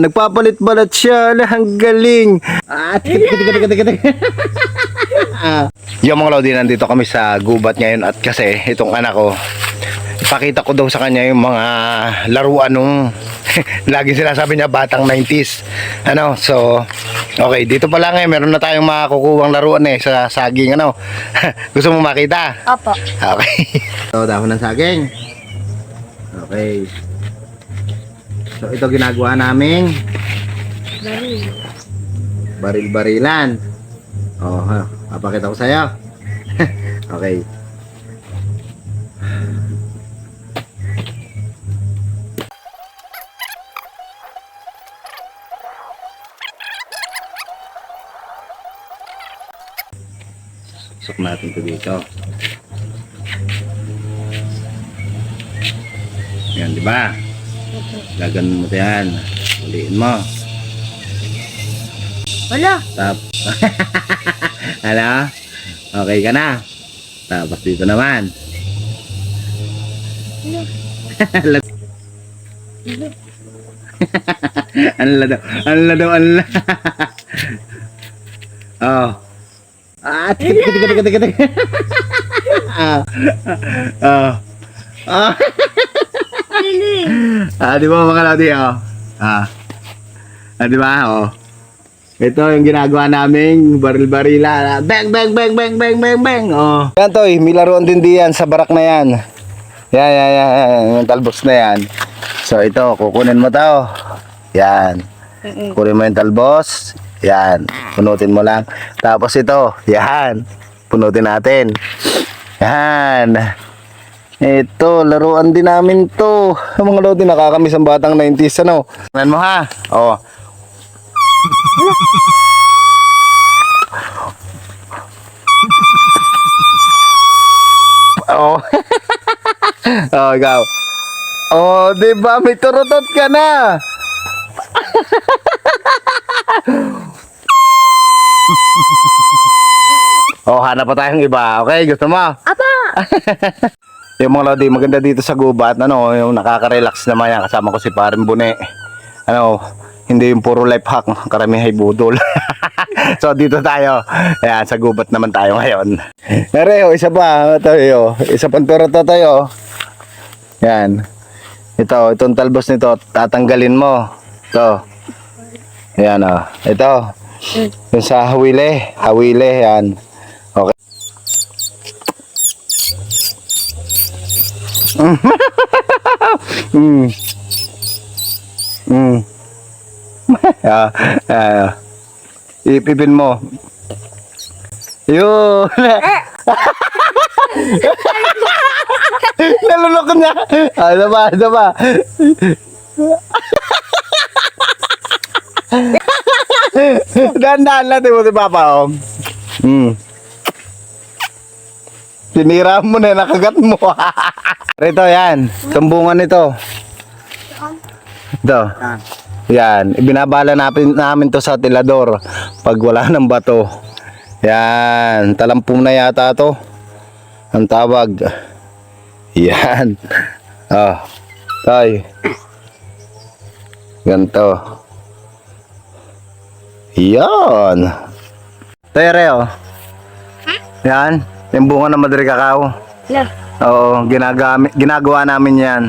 Nagpapalit-balat siya. Ala, ang galing. Ah, tika, tika, tika, tika, tika. Ah. Yung mga Lodi, nandito kami sa gubat ngayon at kasi itong anak ko, ipakita ko daw sa kanya yung mga laruan nung lagi sinasabi niya batang 90s. Ano, so, okay, dito pa lang eh, meron na tayong makukuhang laruan eh sa saging, ano. Gusto mo makita? Opo. Okay. So, dahon ng saging. Okay. So, ito ginagawa naming baril-barilan. Oh. Papakita ko sa'yo. okay. Susok natin to dito. Yan, di ba? Gaganon mo yan. Uliin mo. Wala. Tap. Ano? Okay ka na? Tapos dito naman. Wala. ano la daw? Ano la daw? Ano la? oh. Ah, tika tika tika tika tika tika. ah. Ah. Ah. Di ba mga lodi, oh? Ah. Ah, di ba, oh? Ito yung ginagawa naming baril-barila. Bang, bang, bang, bang, bang, bang, bang. Oh. Yan, Toy. May laruan din diyan sa barak na yan. Yan, yan, yan. yan. Yung talbox na yan. So, ito. Kukunin mo to. Yan. Kunin mo yung talbos. Yan. Punutin mo lang. Tapos ito. Yan. Punutin natin. Yan. Ito, laruan din namin to. Ang mga lodi, nakakamiss ang batang 90s, ano? Tingnan mo ha. Oh. Oh. oh, ikaw. Oh, di ba? May turutot ka na. oh, hanap pa tayong iba. Okay, gusto mo? Apa. Yung mga lodi, maganda dito sa gubat, ano, yung nakaka-relax naman yan. Kasama ko si Parin Bune. Ano, hindi yung puro life hack, karamihan ay budol. so dito tayo. Ayan, sa gubat naman tayo ngayon. Nareo, isa pa. Tayo, isa pang turot na tayo. Yan. Ito, itong talbos nito, tatanggalin mo. Ito. Yan o. Ito. Yung sa hawile. Hawile, yan. Okay. Mm. Mm. ah, ah. Ipipin mo. Yun. Nalulok na. Ano ba? Ano ba? Dahan-dahan lang, mo si Papa, oh. Hmm. Tinira mo na, nakagat mo. Rito, yan. Kambungan nito. Ito. Yan. Ibinabala namin, namin to sa tilador pag wala ng bato. Yan. Talampong na yata to. Ang tawag. Yan. Oh. Tay. Ganto. Yan. Tay, Reo. Yan. Yung bunga ng Madre Cacao. Wala. Oo, ginagamit, ginagawa namin yan.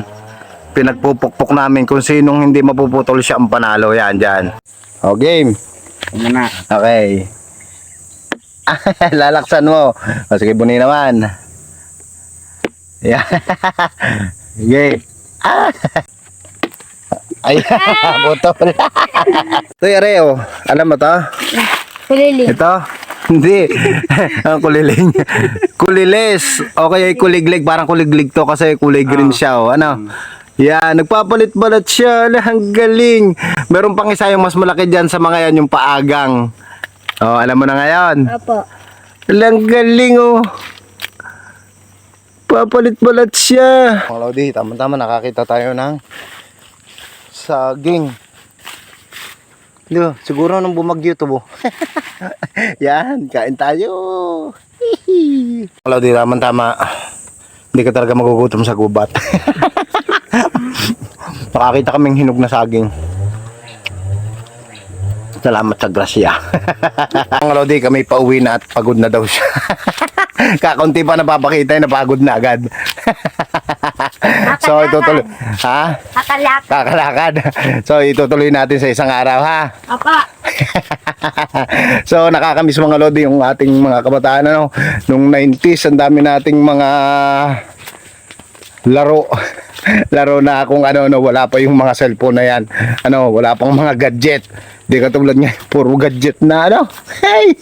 Pinagpupukpok namin kung sinong hindi mapuputol siya ang panalo. Yan, dyan. O, game. Muna. Okay. Lalaksan mo. O, sige, buni naman. Yan. Sige. Ah. Ay, putol. Ito, Yareo. Alam mo to? Lili. Ito? Hindi. Ang kuliling. Kulilis. Okay, kuliglig. Parang kuliglig to kasi kulay green siya. Oh. Ano? Yan, nagpapalit-balat siya. Ang galing. Meron pang isa yung mas malaki dyan sa mga yan, yung paagang. Oh, alam mo na ngayon. Ala, ang galing oh. Papalit-balat siya. Mga Lodi, tama-tama nakakita tayo ng saging. Lo, siguro nung bumagyo to bo. Yan, kain tayo. Hihi. Mga Lodi, tama-tama. Hindi ka talaga magugutom sa gubat. Nakakita kaming hinog na saging. Salamat sa grasya. Ang Lodi, kami pauwi na at pagod na daw siya. Kakaunti pa napapakita, napagod na agad. So, itutuloy. Ha? Kakalak. Kakalakad. So, itutuloy natin sa isang araw, ha? Apa. so nakakamiss mga lodi yung ating mga kabataan ano nung 90s ang dami nating mga laro laro na kung ano no wala pa yung mga cellphone na yan ano wala pang mga gadget di katulad nga puro gadget na ano hey